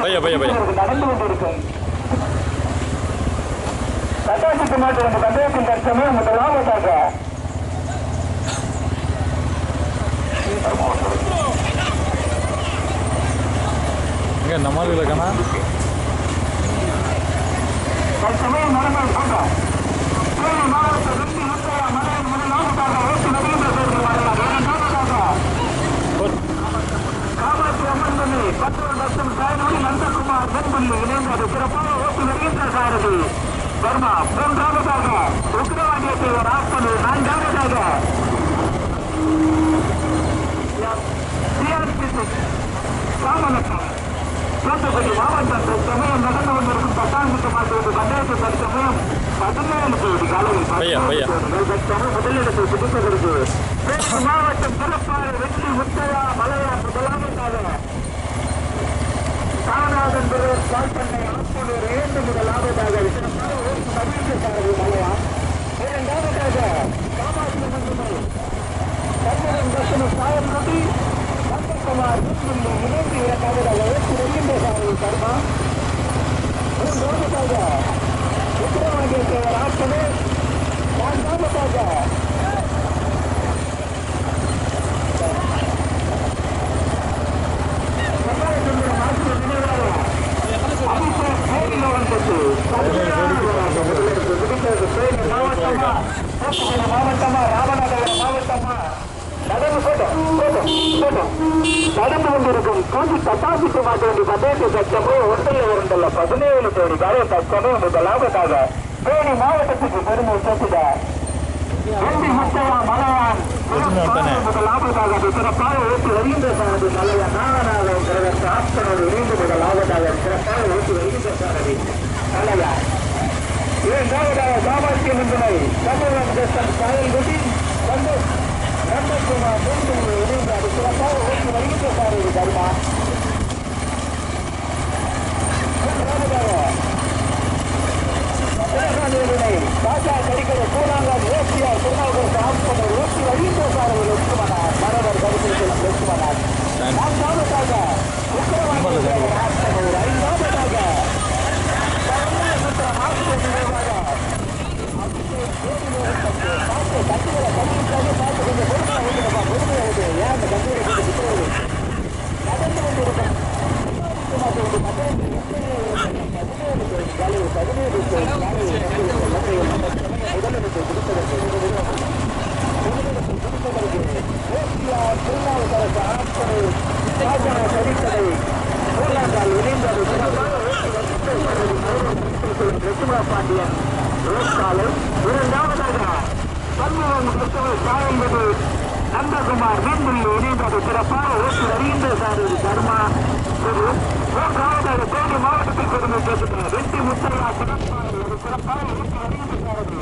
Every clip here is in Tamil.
பையா, பையா, பையா. நடந்து கொண்டிருக்கும் சட்டாசிக்கு மாட்டு நம்ம கண்டயத்தின் தர்க்கமே நம்ம ஆளுகளை காணா தற்சமயம் நடந்தது சொல்றேன் தேனி மாவட்டம் வெற்றி முத்தையா மலையின் முதலாவதாக ஓட்டு நவீன சேர்ந்து வரலாம் இரண்டாவதாக காமாட்சி அம்மன் பண்ணி பத்து லட்சம் சாயனோடு நந்தகுமார் வெண்பள்ளி இணைந்தது சிறப்பாக ஓட்டு நவீன சாரதி வர்மா மூன்றாவதாக உக்கிரவாண்டியத்தை ஒரு ஆப்பது நான்காவதாக ராமலட்சுமி தூத்துக்குடி மாவட்டம் தற்சமயம் நடந்து கொண்டிருக்கும் பத்தாண்டு மாவட்ட பஞ்சாயத்து தற்சமயம் பதினேழு பையா. தற்சமயம் முதலிடத்தை பிடிப்பதற்கு தேனி மாவட்டம் சிறப்பாக வெற்றி முத்தையா மலையா முதலாவதாக காமராஜன் பெருவர் பால்பண்ணை ஆப்பனூர் இரண்டு முதலாவதாக ஓட்டு மகிழ்ச்சிக்காரர்கள் மலையா இரண்டாவதாக காமாட்சி மந்தமை கண்ணன் தர்ஷன சாயப்பதி நந்தகுமார் முன்னிலை இணைந்து இரண்டாவதாக சாரதி கர்மா மூன்றாவதாக விக்ரமாண்டிய தேவர் ஆப்பனே நான்காவதாக மாவட்டமா ராமநாதபுரம் மாவட்டமா நடவு நடந்து கொண்டிருக்கும் கூட்டி தட்டாசிக்கு மாட்டேன் பதேசி சட்டமோ ஒன்றில் இரண்டல்ல பதினேழு கோடி வரை தக்கமே முதலாவதாக தேனி மாவட்டத்துக்கு பெருமை சேர்த்துட வெண்டி முத்தையா மலையான் முதலாவதாக சிறப்பாக ஓட்டு வருகின்ற சாரதி மலையான் நாகநாதன் பிரதர் ஆஸ்தனோடு இணைந்து முதலாவதாக சிறப்பாக ஓட்டு வருகின்ற சாரதி இரண்டாவதாக மந்தனை காயல்குடி சந்தோஷ் நந்தகுமார் மூன்று இணைந்து அது சிறப்பாக ஓட்டு வருகின்ற சாரதி தர்மா மூன்றாவதாக சிறகானூரினை பாஜா கடிக்கிற கூழாங்கால் ஓசியா திருநாவுக்கரசு ஆஸ்பத்திரி ஓசி வருகின்ற சாரதி லட்சுமணார் மரவர் கருத்தில் லட்சுமணார் நான்காவதாக உத்தரவாத ஆஸ்பத்திரி ஐந்தாவதாக பாண்டியன் ரோஸ்காலை இரண்டாவதாக பன்முகம் கிறிஸ்தவ சாயல்வது நந்தகுமார் மீன்புள்ளி இணைந்தது சிறப்பாக ஓட்டு வருகின்ற சாரதி தர்மா குரு மூன்றாவதாக தேனி மாவட்டத்தில் பெருமை வெட்டி முத்தையா சிறப்பாக ஒரு சிறப்பாக ஊட்டி வருகின்ற சாரதி.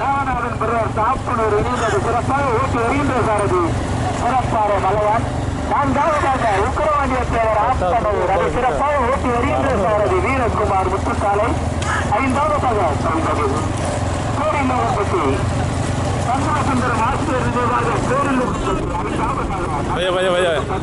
ராமநாதன் பிறர் சாப்பிடுவர் இணைந்தது சிறப்பாக ஊட்டி வருகின்ற சாரதி. சிறப்பாக மலையான். நான்காவதாக உக்கரவாண்டிய தேவர் ஆஸ்தானவர் அது சிறப்பாக வருகின்ற சாரதி. வீரகுமார் முத்துசாலை. ஐந்தாவதாக சந்திரசுந்தரம் ஆசிரியர் நினைவாக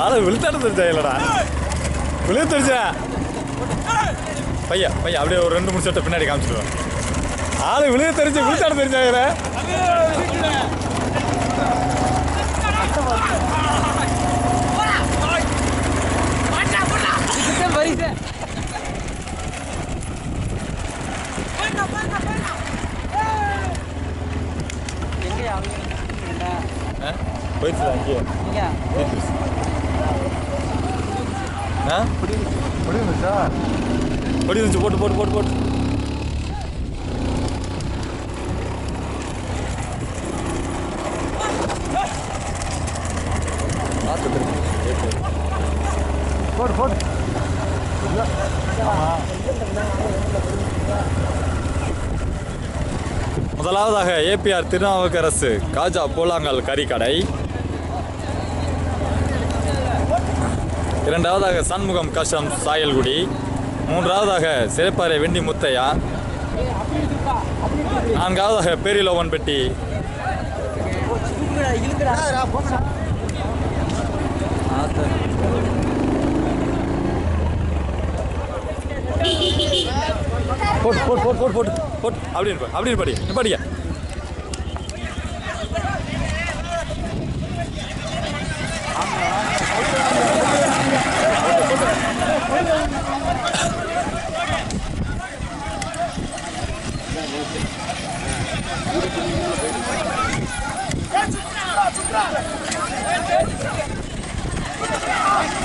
ஆளை விழுத்தாட தெரிஞ்சா இல்லடா. விழுத்து தெரிஞ்சா பையா பையா அப்படியே ஒரு ரெண்டு மூணு சட்டை பின்னாடி காமிச்சிடுவேன். ஆளு விழுக தெரிஞ்சு விழுத்தாட தெரிஞ்சாங்க போயிடுச்சு அங்கேயே போயிடுச்சு. ஆ? பொடி இருந்துச்சு போட்டு போட்டு போட்டு போட்டு. பார்த்து திரும்பி. போடு போடு. முதலாவதாக ஏபிஆர் திருநாவுக்கரசு காஜா பூலாங்கல் கறிக்கடை. இரண்டாவதாக சண்முகம் கஷம் சாயல்குடி. மூன்றாவதாக சிறைப்பாறை வெண்டி முத்தையா. நான்காவதாக பேரிலோவன்பட்டி போட்டு. போட்டு போட்டு போட்டு போட்டு போட்டு அப்படின்னு அப்படின்னு படி படிக்க Let's go!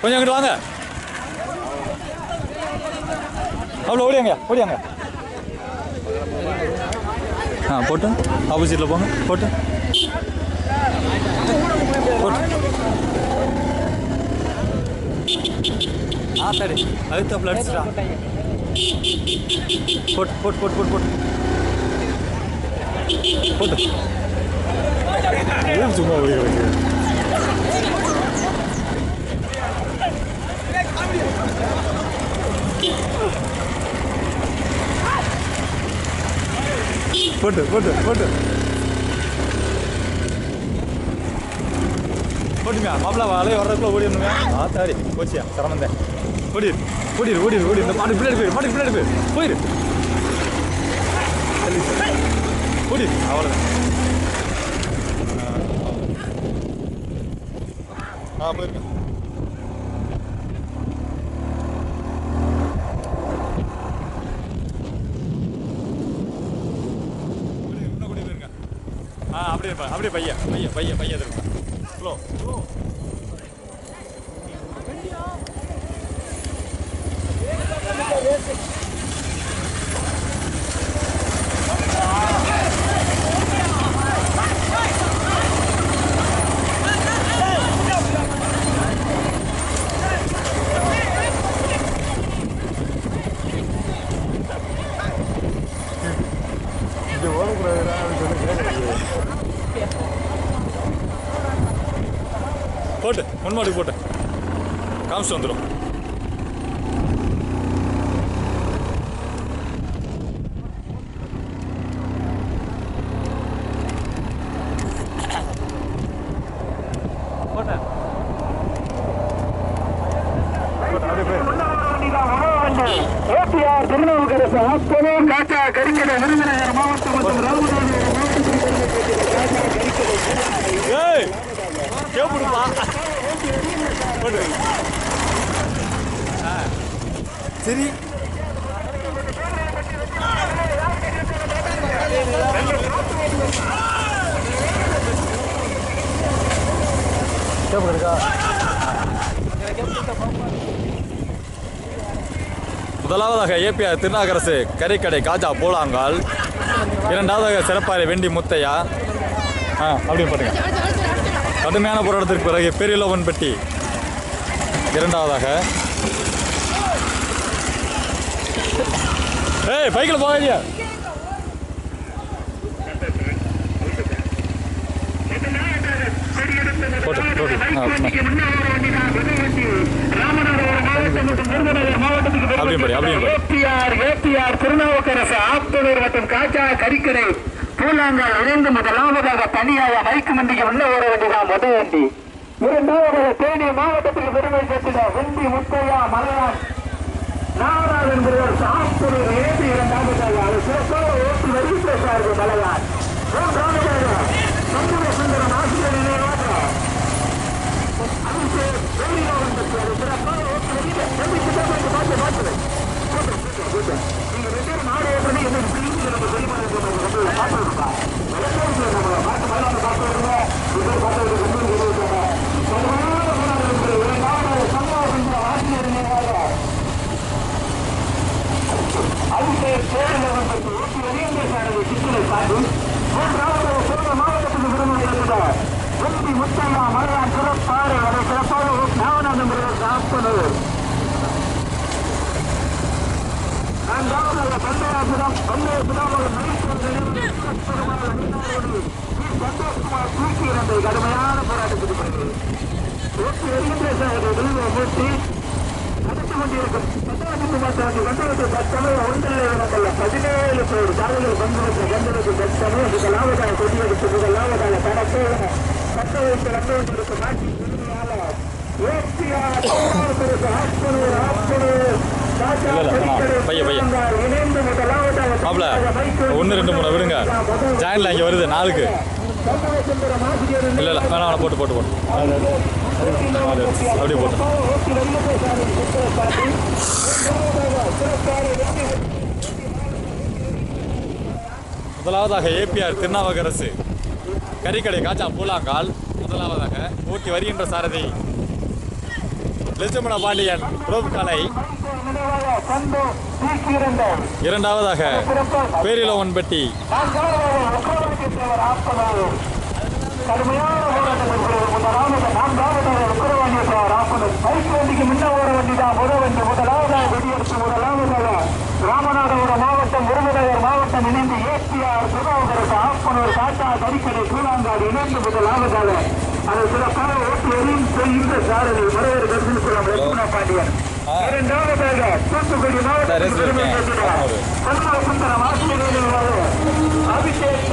கொஞ்சம் அங்கிட்டு வாங்க அவ்வளோ ஓடியாங்க ஓடியாங்க ஆ போட்டு ஆப்போசிட்டில் போங்க போட்டு போட்டு ஆ சரி அதுக்கு அடிச்சுட்டா போட்டு போட்டு போட்டு போட்டு போட்டு போட்டு ஏன் சும்மா ஓடி கிடக்கு போட்டு போட்டு போட்டு. போட்டுமியா மாப்பிள வலைய வர்றதுக்குள்ள ஓடிடணுங்க ஆ சரி போச்சியா? சிரமந்தேன் ஓடிடு ஓடிடு ஓடிடு ஓடி இந்த மாட்டு பின்னாடி போயிரு மாட்டுக்கு பின்னாடி போயிரு. போயிரு. தள்ளி சார். ஓடிடு அவ்வளோதான் ஆ போயிருக்கேன் இன்னும் கூட இருங்க ஆ அப்படியே பா- அப்படியே பையன் பையன் பையன் பையன் இருங்க ஸ்லோ ஸ்லோ you. போட்டு முன்மாடிக்கு போட்டு. காமிச்சிட்டு வந்துடும் ஏய் கேப்பிடுப்பா சரி. கேப்பு இருக்கா முதலாவதாக ஏபிஆர் திருநாகரசு கறிக்கடை காஜா போலாங்கால். இரண்டாவதாக சிறப்பாறை வெண்டி முத்தையா. ஆ அப்படின்னு பாருங்க. கடுமையான போராட்டத்திற்கு பிறகு பெரியலவன்பட்டி இரண்டாவதாக. ஏய் பைக்கில் போகாதீங்க. போட்டு திருநாவுக்கரசு மற்றும் பூலாங்கால் இணைந்து முதலாவதாக தனியாக மைக்கு மண்டிக்கு உள்ள வர வேண்டியதான் மொதல் வண்டி. இரண்டாவது தேனி மாவட்டத்தில் பெருமை சேர்த்திட வெண்டி முத்தையா மலையான் நாகராஜ் என்பவர் ஆப்பனூர் ஏற்றி இரண்டாவது அது சிறப்பாக ஓட்டி வருகின்றார்கள் மலையான் சந்திர சுந்தரம் ஆசிரியர் நினைவாக. அபிஷேக் வேலிராவன் பெற்றார் சிறப்பாக ஓட்டி வருகின்ற பார்த்து பார்த்து. நீங்க ரெண்டு பேரும் நாடு ஏற்றது என்ன நம்ம தெரியுமா பார்த்து பார்த்து வருங்க இது பார்த்து வருங்க ஆசிரியர் நினைவாக அபிஷேக் பேரிலவன் பெற்று ஓட்டி வருகின்ற சித்திரை சார்பில் மூன்றாவது சிறந்த மாவட்டத்துக்கு விரும்பி இருக்கிறார் வெற்றி முத்தையா மலையான் சிறப்பாறு அதை சிறப்பாக நாவநாதம் காப்பனூர் நான்காவது பந்தயாசுரம் பந்தயசுரம் ஒரு இருந்த கடுமையான போராட்டத்துக்கு பிறகு ஓட்டி வருகின்ற விருதை மூட்டி நடத்தி கொண்டிருக்கும். பத்தாயிரத்து பத்தாயிரத்து பத்தாயிரத்து பத்தமய ஒன்றில் பதினேழு பேர் சாலைகள் பங்கெடுத்த பங்கெடுத்து பத்தமே முதலாவதாக கொடியெடுத்து முதலாவதாக தனக்கு பத்த வைத்து நடந்து கொண்டிருக்கும் நாட்டின் ஒன்று ரெண்டு மூணு விடுங்க. ஜாயின்ல இங்கே வருது ஆசிரியர் இல்லை இல்லை வேணாம் போட்டு போட்டு போட்டு. அது, அப்படியே போட்டு. முதலாவதாக ஏபிஆர் திருநாவுக்கரசு. கறிக்கடை காச்சா பூலாங்கால். முதலாவதாக ஓட்டி வருகின்ற சாரதி. லட்சுமண பாண்டியன் ரோப் கலை இரண்டாவதாக பேரிலோவன்பட்டி பெட்டி கடுமையான போராட்டம் முதலாவது நான்காவது உக்கரவாண்டியவர் ஆப்பனர் பைக் வண்டிக்கு முன்ன ஓட வண்டிதான் முதல் வண்டி. முதலாவதாக வெடியெடுத்து முதலாவதாக ராமநாதபுரம் மாவட்டம் விருதுநகர் மாவட்டம் இணைந்து ஏசிஆர் திருவாவூருக்கு ஆப்பனூர் காட்டா கரிக்கடை கூழாங்காடு இணைந்து முதலாவதாக அதை சிறப்பாக ஓட்டி எறியும் செய்கின்ற லட்சுமண பாண்டியன். இரண்டாவதாக தூத்துக்குடி. மாவட்டம் அபிஷேக்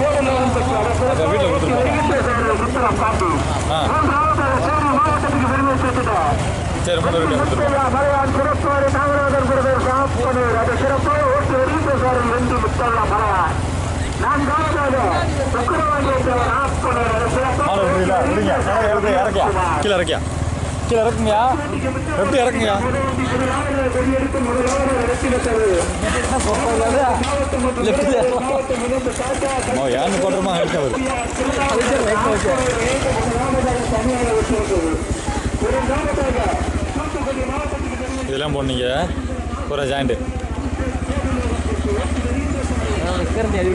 கொடுத்துருக்கோம். சுந்தரம் பாண்டி ஆ. மூன்றாவதாக சேரி மாவட்டத்துக்கு பெருமை சேர்த்துட்டார் சரி மூணு இருக்கு கொடுத்துருவோம் மலையான் சிறப்பாறு நாகராஜன் பிரதர் காப்பனூர் அது சிறப்பாக ஓட்டு எரிந்தசாரில் வென்று முத்தல்லா மலையான் நான்காவதாக சுக்கரவாண்டியத்தவர் ஆப்பனூர் அது மாலை விடுறீங்களா விடுங்க மேலே இறக்கு இறக்கியா கீழே இறக்கியா கீழே இறக்குங்கயா எப்படி இறக்குங்கயா ஏன்னு போடுறோமா எடுத்து வருது இதெல்லாம் போனீங்க ஒரு ஜாயிண்ட்டு கிரண்டி அடி